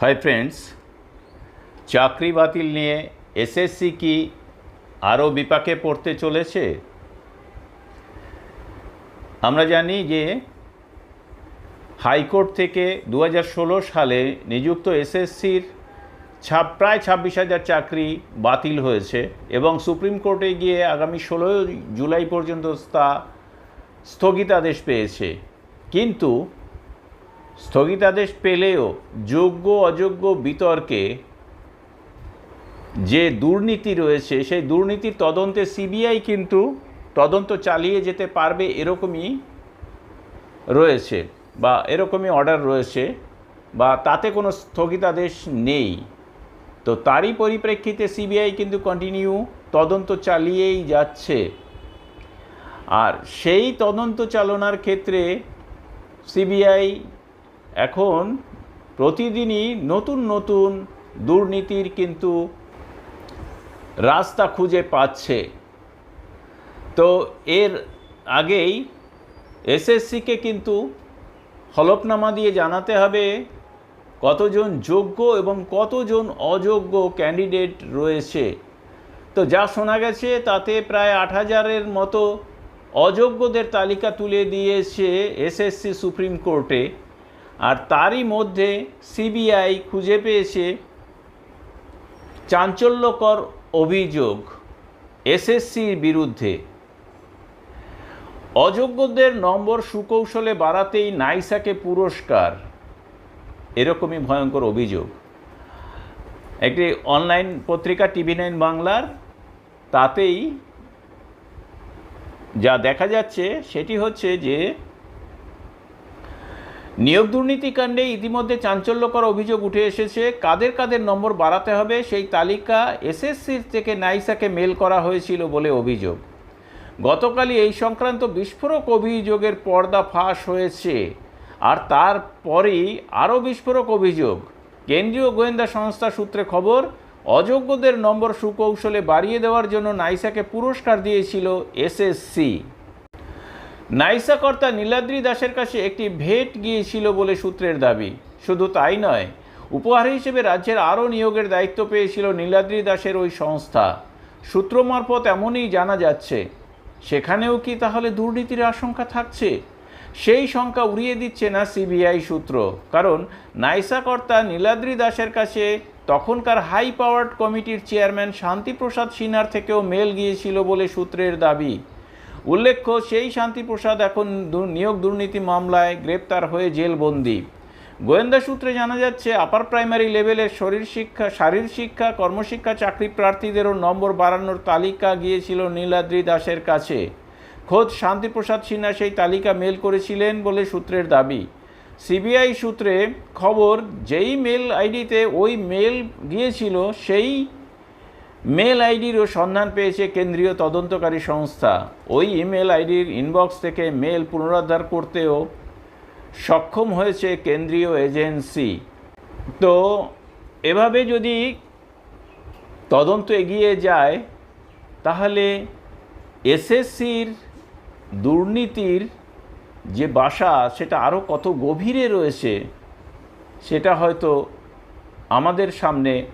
Hi friends চাকরি বাতিল নিয়ে এসএসসি কি আরও বিপাকে পড়তে চলেছে? আমরা জানি যে হাইকোর্ট থেকে দু হাজার ষোলো সালে নিযুক্ত এসএসসির ছাপ, প্রায় ছাব্বিশ হাজার চাকরি বাতিল হয়েছে এবং সুপ্রিম কোর্টে গিয়ে আগামী ষোলোই জুলাই পর্যন্ত তা স্থগিতাদেশ পেয়েছে। কিন্তু স্থগিতাদেশ পেলেও যোগ্য অযোগ্য বিতর্কে যে দুর্নীতি রয়েছে, সেই দুর্নীতির তদন্তে সিবিআই কিন্তু তদন্ত চালিয়ে যেতে পারবে এরকমই রয়েছে বা এরকমই অর্ডার রয়েছে বা তাতে কোনো স্থগিতাদেশ নেই। তো তারই পরিপ্রেক্ষিতে সিবিআই কিন্তু কন্টিনিউ তদন্ত চালিয়েই যাচ্ছে। আর সেই তদন্ত চালনার ক্ষেত্রে সিবিআই এখন প্রতিদিনই নতুন নতুন দুর্নীতির কিন্তু রাস্তা খুঁজে পাচ্ছে। তো এর আগেই এসএসসিকে কিন্তু হলফনামা দিয়ে জানাতে হবে কতজন যোগ্য এবং কতজন অযোগ্য ক্যান্ডিডেট রয়েছে। তো যা শোনা গেছে তাতে প্রায় আট হাজারের মতো অযোগ্যদের তালিকা তুলে দিয়েছে এসএসসি সুপ্রিম কোর্টে। আর তারই মধ্যে সিবিআই খুঁজে পেয়েছে চাঞ্চল্যকর অভিযোগ এসএসসির বিরুদ্ধে। অযোগ্যদের নম্বর সুকৌশলে বাড়াতেই নাইসাকে পুরস্কার। এরকমই ভয়ঙ্কর অভিযোগ। একটি অনলাইন পত্রিকা টিভি নাইন বাংলার, তাতেই যা দেখা যাচ্ছে সেটি হচ্ছে যে নিয়োগ দুর্নীতিকাণ্ডে ইতিমধ্যে চাঞ্চল্যকর অভিযোগ উঠে এসেছে। কাদের কাদের নম্বর বাড়াতে হবে সেই তালিকা এসএসসির থেকে নাইসাকে মেল করা হয়েছিল বলে অভিযোগ। গতকালই এই সংক্রান্ত বিস্ফোরক অভিযোগের পর্দা ফাঁস হয়েছে। আর তারপরেই আরও বিস্ফোরক অভিযোগ। কেন্দ্রীয় গোয়েন্দা সংস্থা সূত্রে খবর, অযোগ্যদের নম্বর সুকৌশলে বাড়িয়ে দেওয়ার জন্য নাইসাকে পুরস্কার দিয়েছিল এসএসসি। নাইসা কর্তা নীলাদ্রি দাসের কাছে একটি ভেট গিয়েছিল বলে সূত্রের দাবি। শুধু তাই নয়, উপহার হিসেবে রাজ্যের আরও নিয়োগের দায়িত্ব পেয়েছিল নীলাদ্রি দাসের ওই সংস্থা। সূত্র মারফত এমনই জানা যাচ্ছে। সেখানেও কি তাহলে দুর্নীতির আশঙ্কা থাকছে? সেই শঙ্কা উড়িয়ে দিচ্ছে না সিবিআই সূত্র। কারণ নাইসা কর্তা নীলাদ্রি দাসের কাছে তখনকার হাই পাওয়ার্ড কমিটির চেয়ারম্যান শান্তিপ্রসাদ সিনহার থেকেও মেল গিয়েছিল বলে সূত্রের দাবি। উল্লেখ্য, সেই শান্তিপ্রসাদ এখন নিয়োগ দুর্নীতি মামলায় গ্রেপ্তার হয়ে জেলবন্দি। গোয়েন্দা সূত্রে জানা যাচ্ছে, আপার প্রাইমারি লেভেলের শরীর শিক্ষা শারীর শিক্ষা, কর্মশিক্ষা চাকরি প্রার্থীদেরও নম্বর বাড়ানোর তালিকা গিয়েছিল নীলাদ্রি দাসের কাছে। খোদ শান্তিপ্রসাদ সিনহা সেই তালিকা মেল করেছিলেন বলে সূত্রের দাবি। সিবিআই সূত্রে খবর, যেই মেল আইডিতে ওই মেল গিয়েছিল, সেই মেল আইডিরও সন্ধান পেয়েছে কেন্দ্রীয় তদন্তকারী সংস্থা। ওই ইমেল আইডির ইনবক্স থেকে মেল পুনরুদ্ধার করতেও সক্ষম হয়েছে কেন্দ্রীয় এজেন্সি। তো, এভাবে যদি তদন্ত এগিয়ে যায়, তাহলে এসএসসির দুর্নীতির যে বাসা, সেটা আরও কত গভীরে রয়েছে, সেটা হয়তো আমাদের সামনে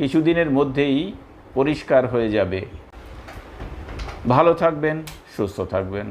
কিছুদিনের মধ্যেই পরিষ্কার হয়ে যাবে। ভালো থাকবেন সুস্থ থাকবেন।